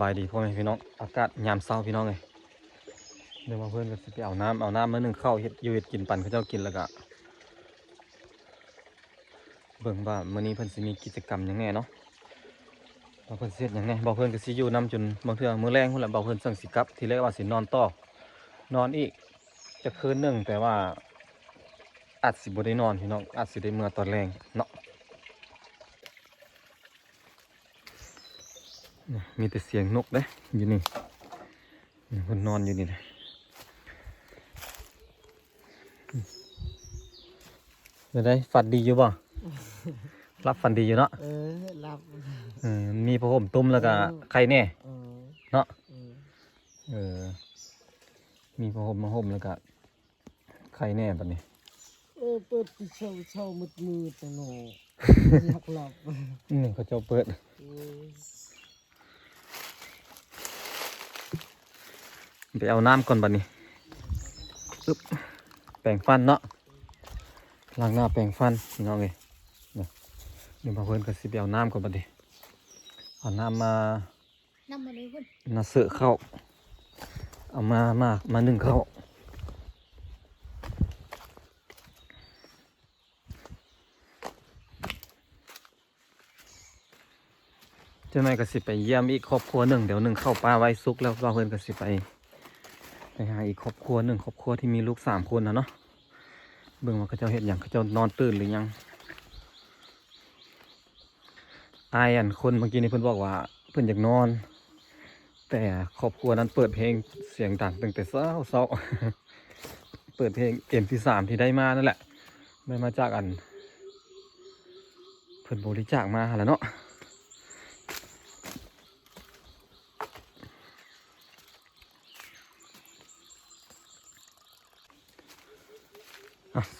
บายดีพ่อแม่พี่น้องอากาศยามเช้าพี่น้องเลยเดี๋ยวมาเพื่อนก็สิไปเอาน้ำเอาน้ำมาหนึ่งเข้าเฮ็ดยูเฮ็ดกินปันเขาเจ้ากินแล้วก็เบิ่งว่ามื้อนี้เพิ่นสิมีกิจกรรมยังแหน่เนาะว่าเพิ่นเสิเฮ็ดยังแหน่บ่เพิ่นก็สิอยู่นํจนบางเทื่อมื้อแรงพุ่นแหละบ่เพิ่นสั่งสิกลับ ทีแรกว่าสินอนต่อนอนอีกจะคืนหนึ่งแต่ว่าอาจสิบ่ได้นอนพี่น้องอาจสิได้เมื่อตอนแรงเนาะ มีแต่เสียงนกเด้อยู่นี่นี่คนนอนอยู่นี่นะเดี๋ยวได้ฝันดีอยู่บ่รับฝันดีอยู่เนาะเออรับเออมีผ้าห่มตุ้มแล้วก็ใครแน่เออเนาะเออเออมีผ้าห่มมาห่มแล้วก็ใครแน่บัดนี้เออเปิดที่เช่าเช่ามืดมืดแต่หนูอยากหลับอืมเขาเจ้าเปิด เออ ไปเอาน้ำก่อนบัดนี้อึ๊บแปรงฟันเนาะล้างหน้าแปรงฟันพี่น้องเลยเนี่ยเดี๋ยวมาเพิ่นก็สิไปเอาน้ำก่อนบัดนี้เอาน้ำมานำมาเลยคุณนาเสือเข้าเอามามามาหนึ่งเข้าเจ้านายก็สิไปเยี่ยมอีกครอบครัวหนึ่งเดี๋ยวหนึ่งเข้าป้าไว้ซุกแล้วว่าเพื่อนก็สิไป ไปหาอีกครอบครัวหนึ่งครอบครัวที่มีลูกสามคนนะเนาะเบิ่งว่าเขาเจ้าเห็นอย่างเขาเจ้านอนตื่นหรือยังไออันคนเมื่อกี้นี่เพิ่อนบอกว่าเพิ่อนอยากนอน แต่ครอบครัวนั้นเปิดเพลงเสียงดังตั้งแต่เช้าเช้าเปิดเพลงเอ็มที่สามที่ได้มานั่นแหละได้มาจากอัน เพิ่อนบริจาคมาแหล้วเนาะ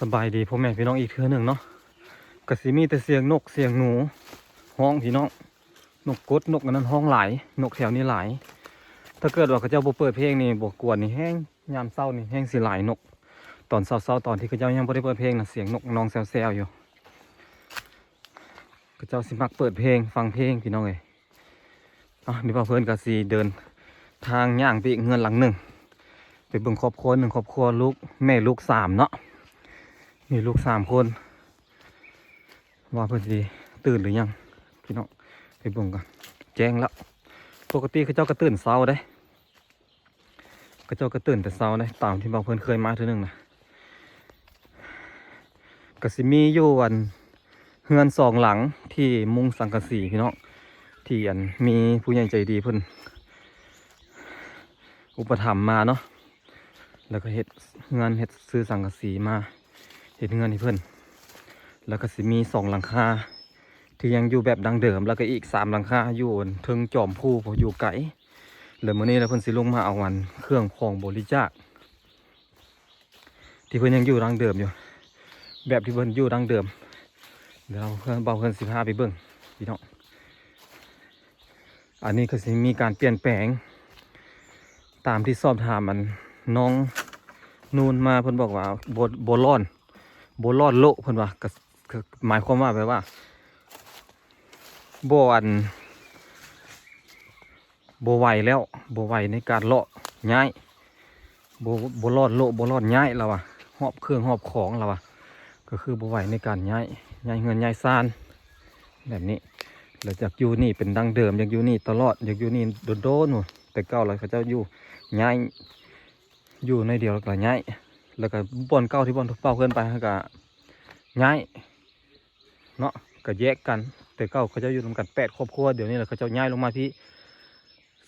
สบายดีพ่อแม่พี่น้องอีกเทือหนึ่งเนาะกระสิมีแต่เสียงนกเสียงหนูห้องพี่น้องนกกดนกนั้นห้องหลายนกแถวนี้หลายถ้าเกิดว่าเขาเจ้าบเปิดเพลงนี่บ่กวนนี่แห้งยามเศร้านี่แห้งสิหลายนก ตอนเศร้าๆตอนที่เขาเจ้ายังบ่ได้เปิดเพลงนะเสียงนกน้องแซวๆอยู่เขาเจ้าสิมักเปิดเพลงฟังเพลงพี่น้องเอ้ยอะนี่ว่าเพิ่อนก็สิเดิน ทางย่างไปอีกเงินหลังหนึ่งไปเบิ่งครอบครัวหนึ่งครอบครัวลูกแม่ลูกสามเนาะ มีลูกสามคน ว่าเพื่อนสิตื่นหรือยัง พี่น้องไปบ่งกันแจ้งแล้วปกติเขาเจ้าก็ตื่นเช้าได้เขาเจ้าก็ตื่นแต่เช้าได้ตามที่บางเพื่อนเคยมาทีหนึ่งนะกสิมีอยู่วันเฮือนสองหลังที่มุงสังกะสีพี่น้องที่อันมีผู้ใหญ่ใจดีเพิ่อนอุปถัมภ์มาเนาะแล้วก็เฮ็ดเงินเฮ็ดซื้อสังกะสีมา เห็นเงินให้เพื่อนแล้วก็สิมีสองหลังคาที่ยังอยู่แบบดังเดิมแล้วก็อีกสามหลังคาอยู่บนเทิงจอมผู้พออยู่ไกลแล้วมื้อนี้แล้วเพิ่อนสิลงมาเอาวันเครื่องของบริจาคที่เพิ่อนยังอยู่ดังเดิมอยู่ แบบที่เพิ่อนอยู่ดังเดิมเดี๋ยวเพิ่นเบาเพิ่นสิพาไปเบิ่งพี่น้องอันนี้ก็สิมีการเปลี่ยนแปลง ตามที่สอบถามมันน้องนูนมาเพิ่อนบอกว่าโบโบลอน โบลอนโลเพิ่นว่าก็หมายความว่าแปลว่าโบอันโบไหวแล้วโบไหวในการเลาะย้ายโบโบลอนโลโบลอนย้ายแล้วอะหอบเครื่องหอบของแล้วอะก็คือโบไหวในการย้ายย้ายเงินย้ายซานแบบนี้แล้วจากอยู่นี่เป็นดังเดิมอยากอยู่นี่ตลอดอยากอยู่นี่โดนๆหนูแต่เก่าเลยเขาเจ้าอยู่ย้ายอยู่ในเดียวแล้วก็ย้าย แล้วก็บอนเก้าที่บอนเป้าเพื่อนไปก็ย้ายเนาะก็แยกกัน แต่เก้าเขาจะอยู่รวมกันแปดครอบครัวเดี๋ยวนี้แหละเขาจะย้ายลงมาที่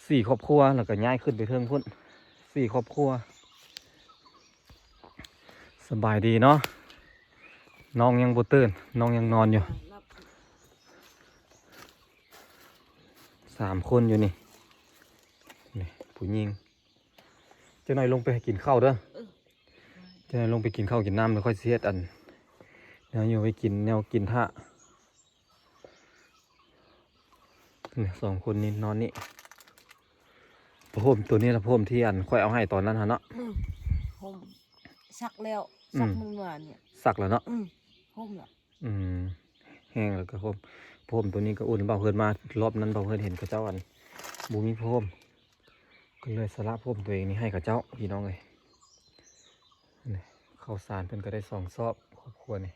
สี่ครอบครัวแล้วก็ย้ายขึ้นไปเทิงพุ่นสี่ครอบครัว สบายดีเนาะน้องยังบ่ตื่นน้องยังนอนอยู่สามคนอยู่นี่นี่ผู้หญิงเจ้าหน่อยลงไปกินข้าวเด้อ จ้าหน่อยลงไปกินข้าวกินน้ำแล้วค่อยเสียดอันแนวอยู่ไปกินแนวกินท่าเนี่ยสองคนนี้นอนนี่พระพรมตัวนี้ละพระพรมที่อันค่อยเอาให้ตอนนั้นฮะเนาะอืมผมสักแล้วอืมสักมึงว่าเนี่ยสักแล้วเนาะอืมผมละอืมแห้งแล้วก็พรมพรมตัวนี้ก็อุ่นเบาเพื่อนมารอบนั้นเบาเพื่อนเห็นเขาเจ้าอันบูมีพรมก็เลยสละพรมตัวเองนี่ให้กับเจ้าพี่น้องเลยนี่ ข้าวสารเพิ่นก็ได้สองซอบครอบครัวนี่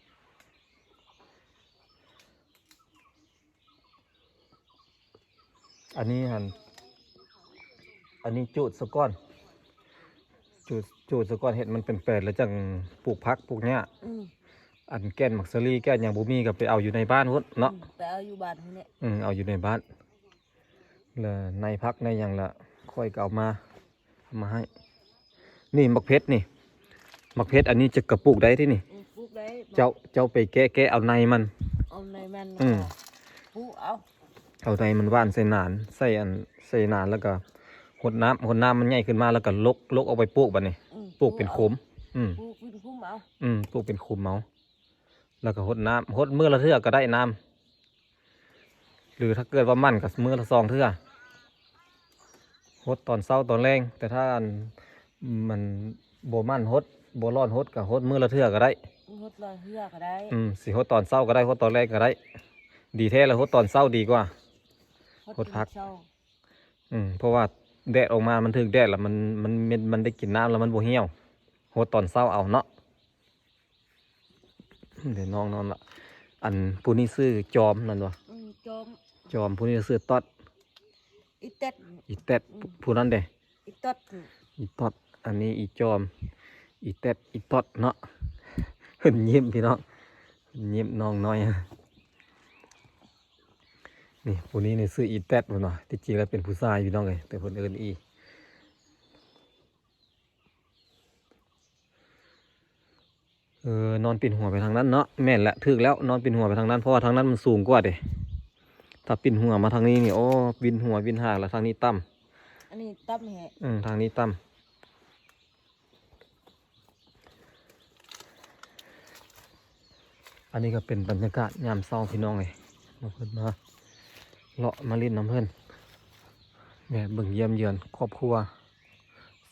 อันนี้หันอันนี้จูดสะก้อน จูดจูดสะก้อนเห็ดมันเป็นแปดแล้วจังปลูกพักปลูกเนี้ยอืมอันแก้นมักซะลีแก้นอย่างบูมีก็ไปเอาอยู่ในบ้านพุ่นเนาะไปเอาอยู่บ้านเขาเนี่ยอืมเอาอยู่ในบ้านแล้วในพักในอย่างละค่อยก็เอามาเอามาให้ นี่มักเพชรนี่ มักเพชรอันนี้จะกระปุกได้ที่นี่อืมปลูกได้เจ้าเจ้าไปแก้แก้เอาในมัน เอาในมันอืม ปลูกเอาเอาในมันว่านใส่หนานใส่อันใส่หนานแล้วก็หดน้ำหดน้ำมันใหญ่ขึ้นมาแล้วก็ลกลกเอาไปปลูกบัดนี้อืมปลูกเป็นขุมอืม ปลูกเป็นคุ้มเอาอืมปลูกเป็นขุมเมา แล้วก็หดน้ำหดมือละเทื่อก็ได้น้ำหรือถ้าเกิดว่ามั่นก็มือละสองเทื่อหดตอนเช้าตอนแรงแต่ถ้าอันมันโบมั่นหดโบร้อนหดก็หดมือละเทื่อก็ได้หดลอยเหือก็ได้ อืมสิหดตอนเช้าก็ได้หดตอนแรกก็ได้ ดีแท้แล้วหดตอนเช้าดีกว่าหดพักเช้าอืมเพราะว่าแดดออกมา มันถึงแดดแล้วมันมันมันมันได้กินน้ำแล้วมันบ่เหี่ยวหดตอนเช้าเอาเนาะเดี๋ยวน้องนอนละอันผู้นี้ซื้อจอมนั่นวะอืมจอมจอมผู้นี้ซื้อตอดอีเต็ดอีแตดผู้นั้นเด้อีตัดอีตอดอันนี้อีจอม อีแตดอีตอดเนาะเพิ่นยิ้มพี่น้องเพิ่นยิ้มน้องน้อยนี่ผู้นี้นี่ซื้ออีแตดพุ่นว่ะที่จริงแล้วเป็นผู้ชายพี่น้องเลยแต่เพิ่นเอิ้นอีเออนอนปิ่นหัวไปทางนั้นเนาะแม่นแหละถึกแล้วนอนปิ่นหัวไปทางนั้นเพราะว่าทางนั้นมันสูงกว่าเด้ถ้าปิ่นหัวมาทางนี้นี่โอ้วินหัววินหางแล้วทางนี้ต่อันนี้ตั้มแหะำอืมทางนี้ต่ำ อันนี้ก็เป็นบรรยากาศยามเช้าพี่น้องเลยมาเพิ่อนมาเลาะมาเล่นน้ำเพิ่อนแม่เบิ่งเยี่ยมเยือนครอบครัว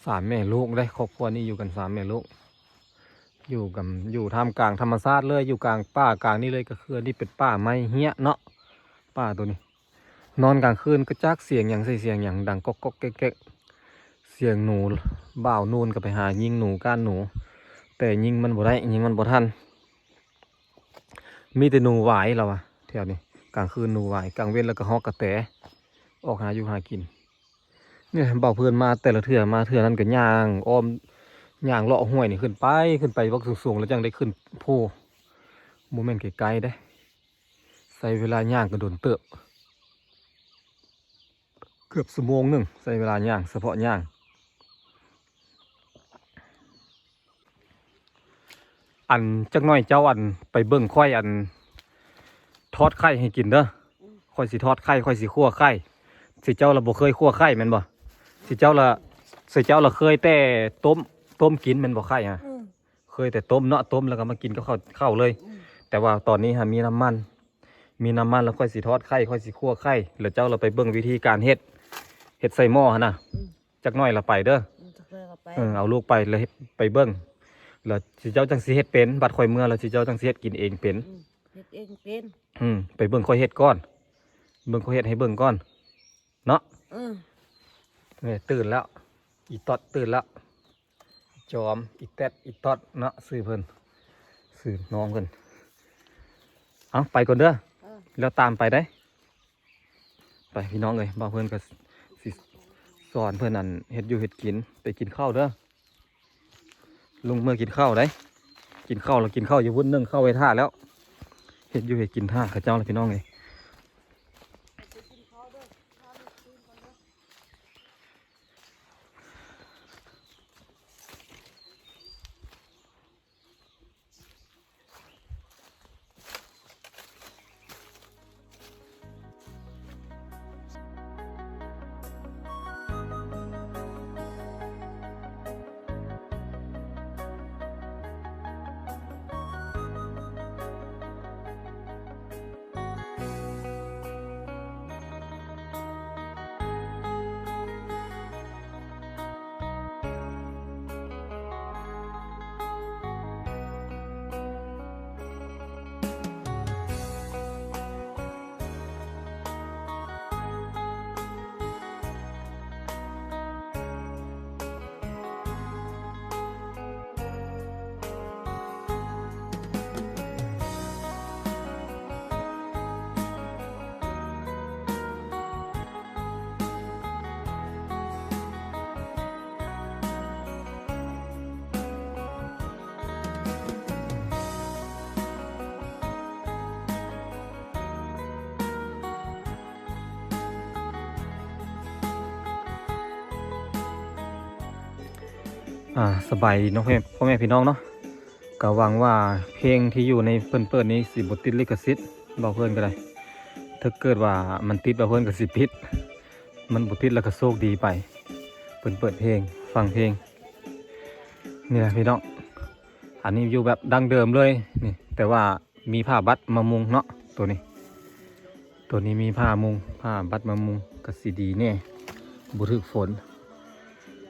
สามแม่ลูกได้ครอบครัวนี้อยู่กันสามแม่ลูก อยู่กับอยู่ท่ามกลางธรรมชาติเลยอยู่กลางป่ากลางนี่เลยก็คือนี่เป็นป่าไม้เหี้ยเนาะป่าตัวนี้ นอนกลางคืนก็จักเสียงอย่างใส่เสียงอย่างดังก๊อกก๊อกแก๊กแก๊กเสียงหนูบ่าวนูนก็ไปหายิงหนูก้านหนู แต่ยิงมันบ่ได้ยิงมันบ่ทัน มีแต่หนูหวายเราอะแถวนี้กลางคืนหนูหวายกลางเว้นแล้วก็ฮอกกระแตออกหาอยู่หากิน เนี่ยเบาเพื่อนมาแต่ละเถื่อมาเถื่อนั้นก็ย่างอ้อมย่างเลาะห้วยนี่ขึ้นไปขึ้นไปวักสูงๆแล้วจังได้ขึ้นผู้โมเมนต์ไกลๆได้ ใส่เวลาย่างก็โดนเติบ เกือบชั่วโมงหนึ่งใส่เวลาย่างเฉพาะย่าง อันจักหน่อยเจ้าอันไปเบิ่งค่อยอัน ทอดไข่ให้กินเด้อค่อยสิทอดไข่ค่อยสิคั่วไข่สิเจ้าละบ่เคยคั่วไข่แม่นบ่สิเจ้าละสิเจ้าละเคยแต่ต้มต้มกินแม่นบ่ไข่ฮะอืมเคยแต่ต้มเนาะต้มแล้วก็มากินก็เข้าวเข้าวเลยอืมแต่ว่าตอนนี้ฮะมีน้ำมัน มีน้ำมันแล้วค่อยสิทอดไข่ค่อยสิคั่วไข่แล้วเจ้าเราไปเบิ่งวิธีการเฮ็ดเฮ็ดใส่หม้อหั่นน่ะอืมจักหน่อยละไปเด้ออืมจะไปก็ไปเออเอาลูกไปแล้วเฮ็ดไปเบิ่ง แล้วสิเจ้าจังสิเฮ็ดเป็น บัดข่อยเมื่อแล้วสิเจ้าจังสิเฮ็ดกินเองเป็น อืมเฮ็ดเองเป็นอืมไปเบิ่งค่อยเฮ็ดก่อน เบิ่งค่อยเฮ็ดให้เบิ่งก่อน เนาะอืมนี่ตื่นแล้ว อีตอดตื่นแล้ว จอม อีแตดอีตอดเนาะซื้อเพิ่นซื้อน้องเพิ่นเอาไปก่อนเด้อ เออแล้วตามไปได้ ไปพี่น้องเลยบ่าวเพื่อนก็สิสอนเพื่อนนั่นเฮ็ดอยู่เฮ็ดกินไปกินข้าวเด้อ ลุงเมื่อกินข้าวได้กินข้าวแล้วกินข้าวอย่าวุ่นนึ่งข้าวไว้ท่าแล้ว เห็ดอยู่เห็ดกินท่าข้าเจ้าเลยพี่น้องเลย อ่าสบายดีเน้องพ่อแม่พ่อแม่พี่น้องเนาะก็หวังว่าเพลงที่อยู่ในเพิ่นเปิดนี้สิบ่ติดลิขสิทธิ์บอกเพิ่นก็ได้ถ้าเกิดว่ามันติดบ่เพิ่นก็สิผิด มันบ่ติดแล้วก็โชคดีไปเพิ่นเปิดเพลงฟังเพลงนี่แหละพี่น้องอันนี้อยู่แบบดังเดิมเลยนี่แต่ว่ามีผ้าบัดมามุงเนาะตัวนี้ ตัวนี้มีผ้ามุงผ้าบัดมามุงก็สิดีแน่บ่ถึกฝน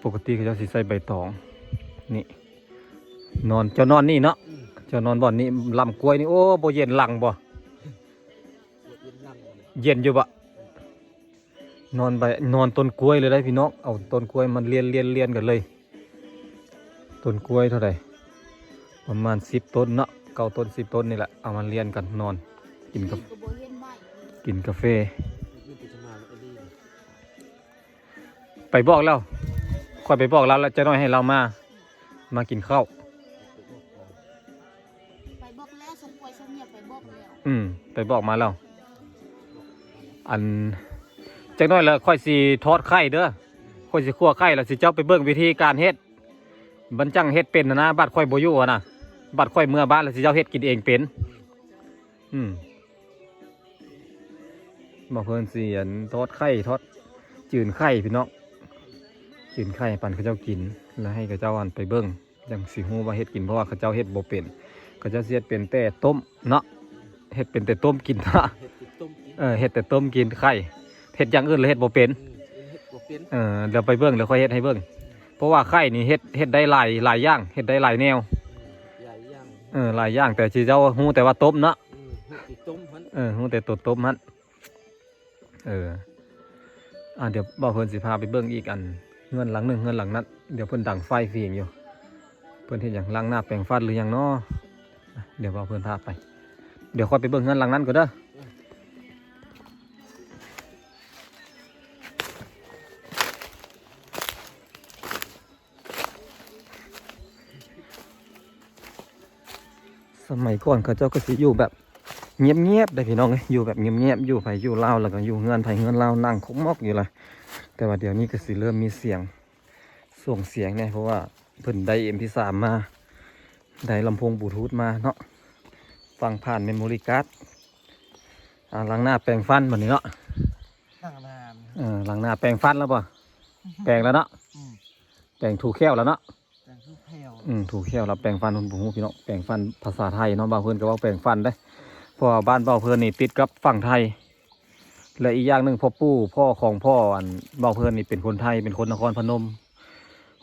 ปกติเขาจะสิใส่ใบตอง นี่ นอนเจ้านอนนี่เนาะอืมเจ้านอนบ่อนนี่ลำกล้วยนี่โอ้บ่เย็นหลังบ่ปวดเย็นนั่งเลยเย็นอยู่บ่นอนใบนอนต้นกล้วยเลยได้พี่น้องเอาต้นกล้วยมันเลียนเลียนเลียนกันเลยต้นกล้วยเท่าไหร่ประมาณสิบต้นเนาะเก้าต้นสิบต้นนี่แหละเอามาเลียนกันนอน กินกาก็บ่เห็นไหมกินกาแฟนี่ติดมาแล้วก็ดีไปบอกแล้วค่อยไปบอกแล้วแล้วจะน้อยให้เรามา มากินข้าว ไปบอกแล้วสมควรสมเนียไปบอกแล้วอืม ไปบอกมาแล้ว อันจักหน้อยแล้วค่อยสิทอดไข่เด้อค่อยสิคั่วไข่แล้วสิเจ้าไปเบิ่งวิธีการเฮ็ดบันจังเฮ็ดเป็นนะนะบัดค่อยบ่อยู่อะนะบัดค่อยเมื่อบ้านแล้วสิเจ้าเฮ็ดกินเองเป็น อืมบอกเพิ่นสิอันทอดไข่ทอดจืนไข่พี่น้อง จืนไข่ปั่นเขาเจ้ากิน แล้วให้เขาเจ้าอันไปเบิ่งจังสิฮู้ว่าเฮ็ดกินเพราะว่าเขาเจ้าเฮ็ดบ่เป็นเขาเจ้าสิเฮ็ดเป็นแต่ต้มเนาะเฮ็ดเป็นแต่ต้มกินเนาะเห็ดติดต้มกินเออเฮ็ดแต่ต้มกินไข่เฮ็ดอย่างอื่นเลยเฮ็ดบ่เป็นอืมเห็ดบ่เป็นเออเดี๋ยวไปเบิ่งเดี๋ยวค่อยเฮ็ดให้เบิ่งเพราะว่าไข่นี่เฮ็ดเฮ็ดได้หลายหลายอย่างเฮ็ดได้หลายแนวใหญ่ย่างเออหลายอย่างแต่สิเจ้าฮู้แต่ว่าต้มเนาะอืมเห็ดติดต้มพันเออฮู้แต่ตัวต้มมันเอออ่าเดี๋ยวบ่าวเพิ่นสิพาไปเบิ่งอีกอัน เงินหลังหนึ่งเงินหลังนั้นเดี๋ยวเพิ่อนดังไฟฟิล์มอยู่ เพิ่อนเฮ็ดหยังล้างหน้าแปรงฟันหรือยังเนาะเดี๋ยวบ่าเพิ่อนพาไป เดี๋ยวค่อยไปเบิ่งเงินหลังนั้นก็เด้อสมัยก่อนเขาเจ้าก็สิอยู่แบบเงียบๆได้พี่น้องอยอยู่แบบเงียบๆอยู่ไผอยู่เล่าแล้วก็อยู่เงินไผเงินเล่านั่งคกมอกอยู่เลย แต่ว่าเดี๋ยวนี้ก็สิเริ่มมีเสียงส่งเสียงเนี่ยเพราะว่าเพิ่นได้เอ็มพีสามมา ได้ลำโพงบลูทูธมาเนาะฟังผ่านเมมโมรี่การ์ดอ่าล้างหน้าแปรงฟันแบบนี้เนาะตั้งนานเออล้างหน้าแปรงฟันแล้วป่ะแปรงแล้วเนาะอืมแปรงถูแค้วแล้วเนาะแต่งคือแผ่วอืมถูกเขี้ยวรับแปลงฟันคุณผู้พี่น้องแปลงฟันภาษาไทยเนาะบางเพื่อนก็เว่าแปลงฟันได้เพราะว่าบ้านเบาเพื่อนนี่ติดกับฝั่งไทย และอีกอย่างหนึ่งพ่อปู่พ่อของพ่ออันเบาเพื่อนนี่เป็นคนไทยเป็นคนนครพนม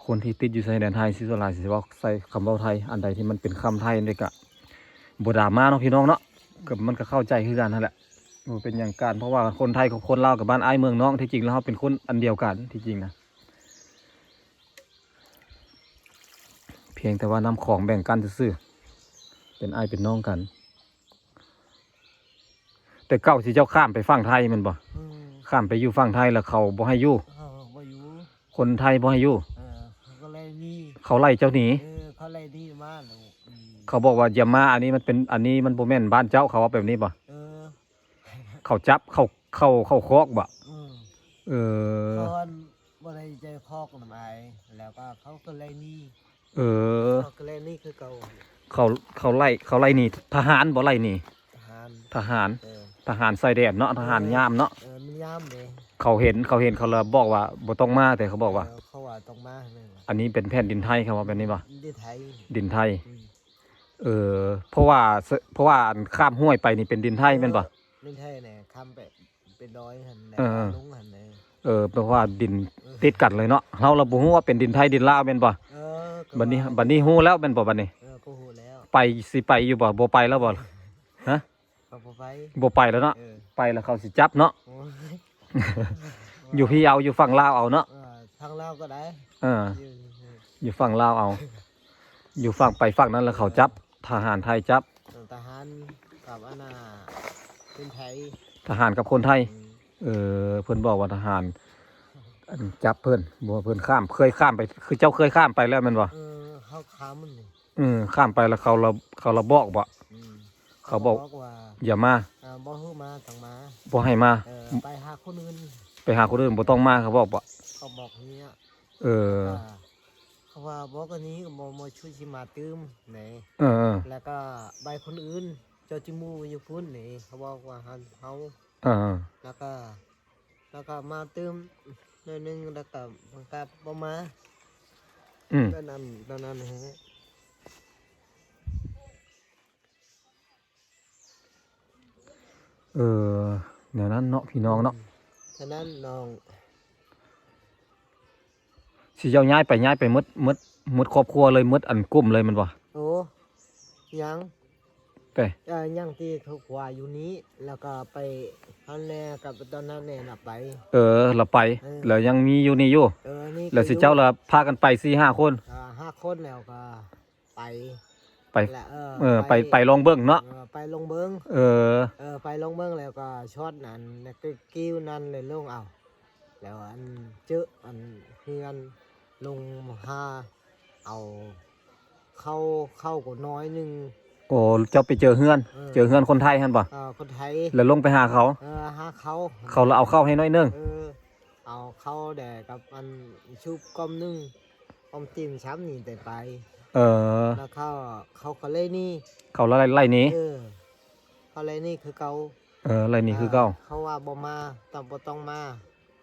คนที่ติดอยู่ชายแดนไทยซิสลายสิว่าใส่คำเบาไทย อันใดที่มันเป็นคำไทยนี่ก็บดามาเนาะพี่น้องเนาะก็มันก็เข้าใจคือกันนั่นแหละมันเป็นอย่างการเพราะว่าคนไทยกับคนลาวกับบ้านไอ้ายเมืองน้องที่จริงแล้วเขาเป็นคนอันเดียวกันที่จริงนะเพียงแต่ว่านำของแบ่งกันซื่อเป็นไอายเป็นน้องกัน แต่เก้าสิเจ้าข้ามไปฝั่งไทยแมันบ่อืมข้ามไปอยู่ฝั่งไทยแล้วเขาบ่ให้อยู่ เขาบ่อยู่คนไทยบ่ให้อยู่ เออเขาก็เลยนี่เขาไล่เจ้าหนี เออเขาเลยนี่มาแล้วอืมเขาบอกว่าอย่ามาอันนี้มันเป็นอันนี้มันบ่แม่นบ้านเจ้าเขาว่าแบบนี้บ่เออเขาจับเขาเขาเขาคอกบ่อืมเออ ตอนบ่ได้เจอคอกน้ำไอแล้วก็เขาก็เลยนี่เออ เขาก็เลยนี่คือเก่าเขาเขาไล่เขาไล่หนีทหารบ่ไล่หนีทหารทหาร เออ ทหารใส่แดดเนาะทหารยามเนาะเออมันยามเลยเขาเห็นเขาเห็นเขาเลยบอกว่าบ่ต้องมาแต่เขาบอกว่าเเขาว่าต้องมาใช่ไหมวะอันนี้เป็นแผ่นดินไทยเขาว่าแบบนี้บ่ดิไทยดินไทย อืมเออ เพราะว่าเสเพราะว่าอันข้ามห้วยไปนี่เป็นดินไทยแม่นปะดิไทยเนี่ยคำไปเป็นดอยหันแหละเออ ลุงหันเลยเออเพราะว่าดินติดกันเลยเนาะเราระบุว่าเป็นดินไทยดินลาวแม่นปะเออก็บัดนี้ว่าบัดนี้ฮู้แล้วแม่นปะบัดนี้ เออก็หูแล้วไปสิไปอยู่บ่บ่ไปแล้วบ่ ก็บ่ไปบ่ไปแล้วเนาะเออไปแล้วเขาสิจับเนาะโอ้ยอยู่พี่เอาอยู่ฝั่งลาวเอาเนาะเออทางลาวก็ได้เออ อยู่อยู่ฝั่งลาวเอา อยู่ฝั่งไปฝั่งนั้นแล้วเขาจับ ทหารไทยจับ ทหารกับอาณาเป็นไทยทหารกับคนไทย อืมเออเพิ่นบอกว่าทหารอันจับเพิ่นบอกว่าเพิ่นข้าม เคยข้ามไป คือเจ้าเคยข้ามไปแล้วแม่นบ่เออเขาค้ามันนี่ อืมข้ามไปแล้วเขาเราเขาเราบอกบ่อืม เขาบอกว่าอย่ามาอ่าบ่ฮู้มาต้องมาบ่ให้มา เออไปหาคนอื่นไปหาคนอื่นบ่ต้องมาเขาบอกบ่เขาบอกอย่างเนี้ยเอออ่าเขาว่าบอกอันนี้ก็บ่มาช่วยสิมาตื้มไหนเออเออแล้วก็ใบคนอื่น เจ้าจิมูอยู่พุ่นนี่เขาบอกว่าหันเฮาเออเออแล้วก็ แล้วก็มาตื้มหน่อยหนึงแล้วก็มันก็บ่มาอืม ตอนนั้นตอนนั้นฮะ เออเดี๋ยวนั้นเนาะพี่น้องเนาะฉะนั้นน้องสิเจ้าย้ายไปย้ายไปหมดหมดหมดครอบครัวเลยหมดอันกลุ่มเลยมันบ่โอ้ยังไปเอ่อยังที่เขาขวาอยู่นี้ แล้วก็ไปฮันแน่กับตอนนั้นแน่น่ะไป เออเราไปเออแล้วยังมีอยู่นี่อยู่เออนี่แล้วสิเจ้าละพากันไปสี่ห้าคน อ่าห้าคนแล้วก็ไป ไปแหละเออ ไปไปลองเบิ่งเนาะเออไปลงเบิ้งเออ เออไปลงเบิ้งแล้วก็ช็อตนั้นแล้วก็กิ้วนั้นเลยลงเอา แล้วอันเจออันเพื่อนลงหาเอาเข้าเข้าก็น้อยหนึงโอ้เจ้าไปเจอเฮือนเออเจอเฮือนคนไทยหั่นบ่เออคนไทยแล้วลงไปหาเขา เออหาเขาเขาแล้วเอาเข้าให้น้อยหนึงเออเอาเข้าแดกกับอันชุบก้อมหนึงก้อมติ่มช้ำนี่แต่ไป เออแล้วเขาเขาก็เลยนี่เขาไล่ไล่หนี้เออเขาเลยนี่คือเขาเออไล่หนี้คือเก่าเขาว่าบ่มาต้องบ่ต้องมา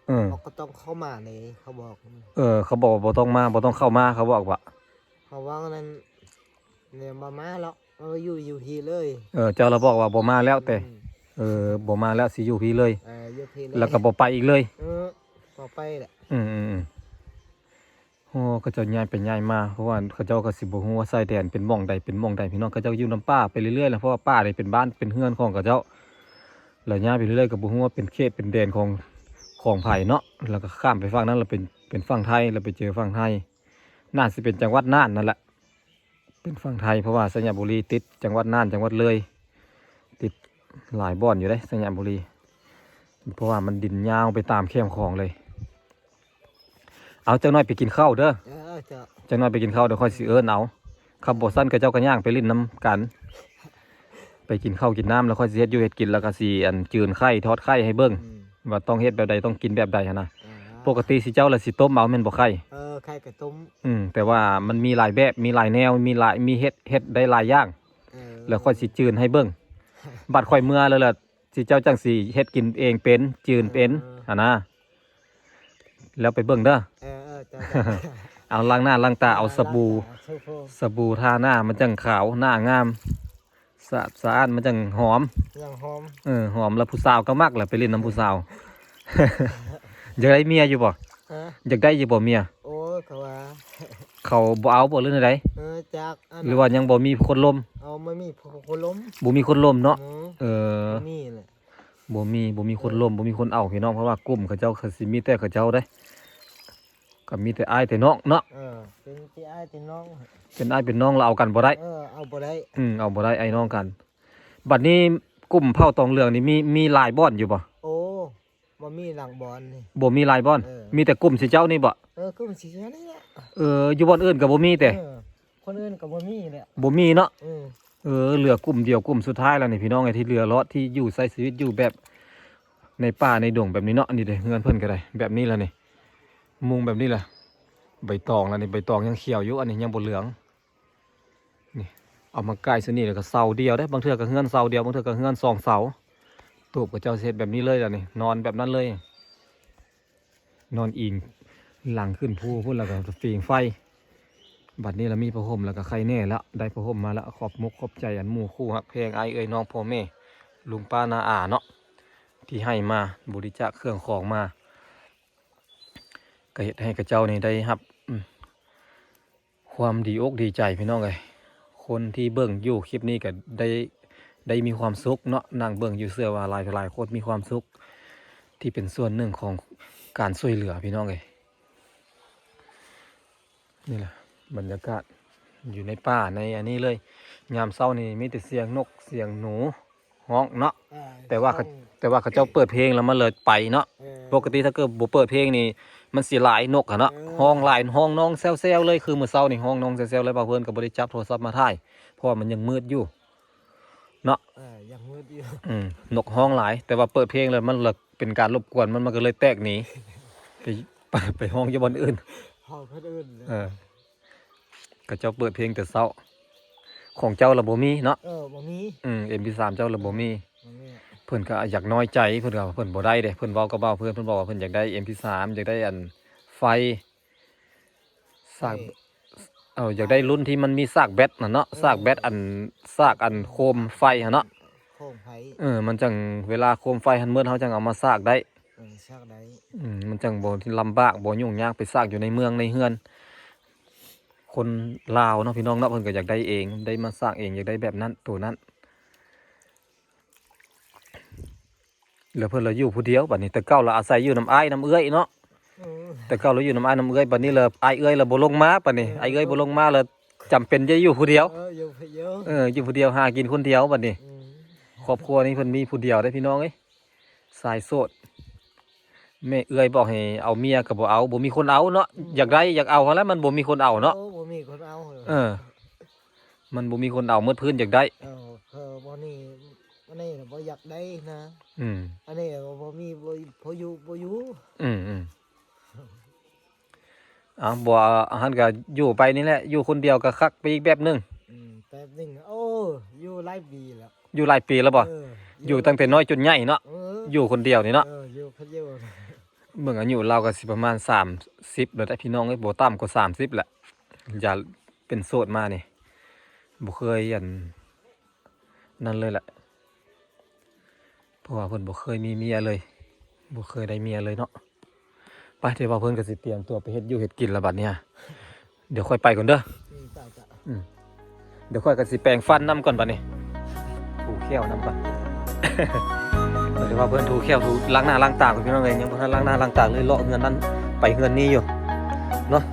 เออเขาก็ต้องเข้ามาเลยเขาบอกเออ เขาบอกว่าบ่ต้องมาบ่ต้องเข้ามาเขาบอกว่าเขาว่านั้นเนี่ยบ่มาแล้วเอออยู่อยู่ทีเลยเออเจ้าเราบอกว่าบ่มาแล้วแต่ อืมเออบ่มาแล้วสิอยู่พี่เลย เอออยู่ทีเลยแล้วก็บ่ไปอีกเลย เออบ่ไปแหละ อืมอืมอืม โอ้เขาเจ้าย้ายไปย้ายมาเพราะว่าเขาเจ้าก็สิบ่ฮู้ว่าชายแดนเป็นหม่องใดเป็นหม่องใดพี่น้องเขาเจ้าอยู่นํป้าไปเรื่อยๆแล้วเพราะว่าป้านี่เป็นบ้านเป็นเฮือนของเขาเจ้าแล้วย้ายไปเรื่อยๆก็บ่ฮู้ว่าเป็นเขตเป็นแดนของของไผเนาะแล้วก็ข้ามไปฝั่งนั้นแล้วเป็นเป็นฝั่งไทยแล้วไปเจอฝั่งไทยน่าสิเป็นจังหวัดน่านนั่นแหละเป็นฝั่งไทยเพราะว่าสัญญาบุรีติดจังหวัดน่านจังหวัดเลย ติดหลายบ่อนอยู่เด้สัญญาบุรี เพราะว่ามันดินยาวไปตามแคมคลองเลย เอาเจ้าน้อยไปกินข้าวเด้อเออเจ้าเจ้าน้อยไปกินข้าวเดี๋ยวค่อยสิเอิ้นเอาขับบ่สั้นกับเจ้าก็ย่างไปลิ้นน้ำกัน ไปกินข้าวกินน้ำแล้วค่อยสิเฮ็ดอยู่เฮ็ดกินแล้วก็สิอันจืนไข่ทอดไข่ให้เบิ่งอืมว่าต้องเฮ็ดแบบใดต้องกินแบบใดหันนะอ่าปกติสิเจ้าละสิต้มเอาแม่นบ่ไข่เออไข่กระตุ้มอืมแต่ว่ามันมีหลายแบบมีหลายแนวมีหลายมีเฮ็ดเฮ็ดได้หลายอย่าง เออแล้วค่อยสิจืนให้เบิ่งบัดค่อยเมื่อแล้วล่ะสิเจ้าจังสิเฮ็ดกินเองเป็นจืนเป็นหั่นนะ แล้วไปเบิ่งเด้อ เออเออเจ้าเจ้าเอาล้างหน้าล้างตาเอาสบู่สบู่สบู่ทาหน้ามันจังขาวหน้างามสะอาดสะอาดมันจังหอมยังหอมเออหอมแล้วผู้สาวก็มักแหละไปเล่นน้ำผู้สาว อยากได้เมียอยู่บ่ฮะอยากได้อยู่บ่เมีย โอ้ยเขาว่าเขาบ่เอาบ่หรือไดเออจากอันหรือว่ายังบ่มีคนลมเอาไม่มีคนล้มบ่มีคนลมเนาะเออเออนี่แหละบ่มีบ่มีคนลมบ่มีคนเอาพี่น้องเพราะว่ากลุ่มเขาเจ้าเขาสิมีแต่เขาเจ้าได้ ก็มีแต่อ้ายแต่น้องเนาะเออเป็นพี่อ้ายเป็นน้อง เป็นอ้ายเป็นน้องเราเอากันบ่ได้เออเอาบ่ได้อืมเอาบ่ได้ไอ้น้องกัน บัดนี้กลุ่มเผ่าตองเหลืองนี่มีมีหลายบ่อนอยู่บ่โอ้บ่มีหลังบอลนี่ บ่มีหลายบ่อน เออ มีแต่กลุ่มสิเจ้านี่บ่เออก็มันสิแค่นี้แหละเอออยู่บ่อนอื่นก็บ่มีแต่เออคนอื่นก็บ่มีแหละบ่มีเนาะ เออเออเหลือกลุ่มเดียวกลุ่มสุดท้ายแล้วนี่พี่น้องไอ้ที่เหลือเลาะที่อยู่ใช้ชีวิตอยู่แบบในป่าในดงแบบนี้เนาะอันนี่เด้เงินเพิ่นก็ได้แบบนี้แล้วนี่ มุงแบบนี้แหละใบตองแล้วนี่ใบตองยังเขียวอยู่อันนี้ยังบ่เหลืองนี่เอามาใกล้ซะนี่แล้วก็เสาเดียวได้บางเทื่อก็เฮือนเสาเดียวบางเทื่อก็เฮือนสองเสาตูบกับเจ้าเสร็จแบบนี้เลยล่ะนี่นอนแบบนั้นเลย นอนอิงหลังขึ้นภูพุ่นแล้วก็ฟีงไฟ บัดนี้เรามีผ้าห่มแล้วก็ใครแน่แล้วได้ผ้าห่มมาแล้วขอบมุกขอบใจอันหมู่คู่ฮักเพลงไอเอ้ยน้องพ่อแม่ลุงป้านาอาเนาะที่ให้มาบริจาคเครื่องของมา ก็เฮ็ดให้กับเจ้านี่ได้รับอืมความดีอกดีใจพี่น้องเลยคนที่เบิ่งอยู่คลิปนี้ก็ได้ได้มีความสุขเนาะนั่งเบิ่งอยู่เสื้อว่าหลายหลายคนมีความสุข ที่เป็นส่วนหนึ่งของการช่วยเหลือพี่น้องเลยนี่แหละบรรยากาศอยู่ในป่าในอันนี้เลยยามเช้านี่มีแต่เสียงนกเสียงหนูฮ้องเนาะเออแต่ว่าเขาแต่ว่าเขาเจ้าเปิดเพลงแล้วมันเลยไปเนาะเออปกติถ้าเกิดบ่เปิดเพลงนี่ มันสิหลายนกอะเนาะเออห้องหลายห้องน้องแซวๆเลยคือมื้อเช้านี่ห้องน้องแซวๆเลยบ่าวเพิ่นก็บ่ได้จับโทรศัพท์มาถ่ายเพราะว่ามันยังมืดอยู่เนาะเออยังมืดอยู่อืมนกห้องหลาย แต่ว่าเปิดเพลงเลยมันเลยเป็นการรบกวนมันมันก็เลยแตกหนีไปไปไปห้องอยู่บอนอื่นห้องคนอื่นเลยเออก็เจ้าเปิดเพลงแต่เช้าของเจ้าระบบมีเนาะเออบ่มีอืม MP3 เจ้าระบบมีบ่มีเพิ่นก็อยากน้อยใจเพิ่นก็ว่าเพิ่นบ่ได้เด้เพิ่นเว้ากับเว้าเพิ่นเพิ่นบอกว่าเพิ่นอยากได้ MP3 อยากได้อันไฟสากเอออยากได้รุ่นที่มันมีสากแบตน่ะเนาะสากแบตอันสากอันโคมไฟหั่นเนาะโคมไผเออมันจังเวลาโคมไฟหันมืดเฮาจังเอามาสากได้เออชักได้อืมมันจังบ่ลำบากบ่ยุ่งยากไปสร้างอยู่ในเมืองในเฮือน คนลาวเนาะพี่น้องเนาะเพิ่นก็อยากได้เอง ได้มาสร้างเองอยากได้แบบนั้นตัวนั้น แล้วเพิ่นเราอยู่ผู้เดียวบัดนี้แต่เก่าเราอาศัยอยู่น้ำอ้ายน้ำเอื้อยเนาะเออแต่เก่าเราอยู่น้ำอ้ายน้ำเอื้อยบัดนี้เราอ้ายเอื้อยเราบ่ลงมาบัดนี้อ้ายเอื้อยบ่ลงมาแล้วจำเป็นจะอยู่ผู้เดียวเอออยู่เยอะเอออยู่ผู้เดียวหากินคนเดียวบัดนี้อืมครอบครัวนี้เพิ่นมีผู้เดียวได้อพี่น้องเอ้ยสายโสดแม่เอื้อยบอกให้เอาเมียก็บ่เอาบ่มีคนเอาเนาะอยากได้อยากเอาหั้นแหล้วมันบ่มีคนเอาเนาะโอ้บ่มีคนเอาเหรอเออ มันบ่มีคนเอามืดพื้นอยากได้เออเออบ่นี่ อันนี้น่ะบ่อยากได้นะ อืม อันนี้ก็บ่มีบ่พออยู่บ่อยู่อืมอืมอ่าบ่อาหารก็อยู่ไปนี่แหละ อยู่คนเดียวก็คักไปอีกแบบหนึงอืมแป๊บหนึงโอ้อยู่หลายปีแล้วอยู่หลายปีแล้วบ่เอออยู่ตั้งแต่น้อยจนใหญ่เนาะเอออยู่คนเดียวนี่เนาะเอออยู่คนเดียวเบิ่งอายุเราก็สิประมาณ30แล้วได้พี่น้องเอ้ยบ่ต่ำกว่า30แหละอย่าเป็นโสดมานี่บ่เคยอันนั่นเลยแหละ เพราะว่าเพิ่นบ่เคยมีเมียเลยบ่เคยได้เมียเลยเนาะไปเดี๋ยวว่าเพิ่นก็สิเตรียมตัวไปเฮ็ดอยู่เฮ็ดกินล้วบัดเนี้ยเดี๋ยวค่อยไปก่อนเด้ออืมเดี๋ยวค่อยก็สิแปรงฟันน้ำก่อนบัดนี้ถูแค้วน้ำก่อนเดี๋ยวว่าเพิ่นถูแค้วถูล้างหน้าล้างตาก่อนพี่น้องเอ้ยยังบ่ทันล้างหน้าล้างตาเลยเลาะเงินนั้นไปเงินนี้อยู่เนาะ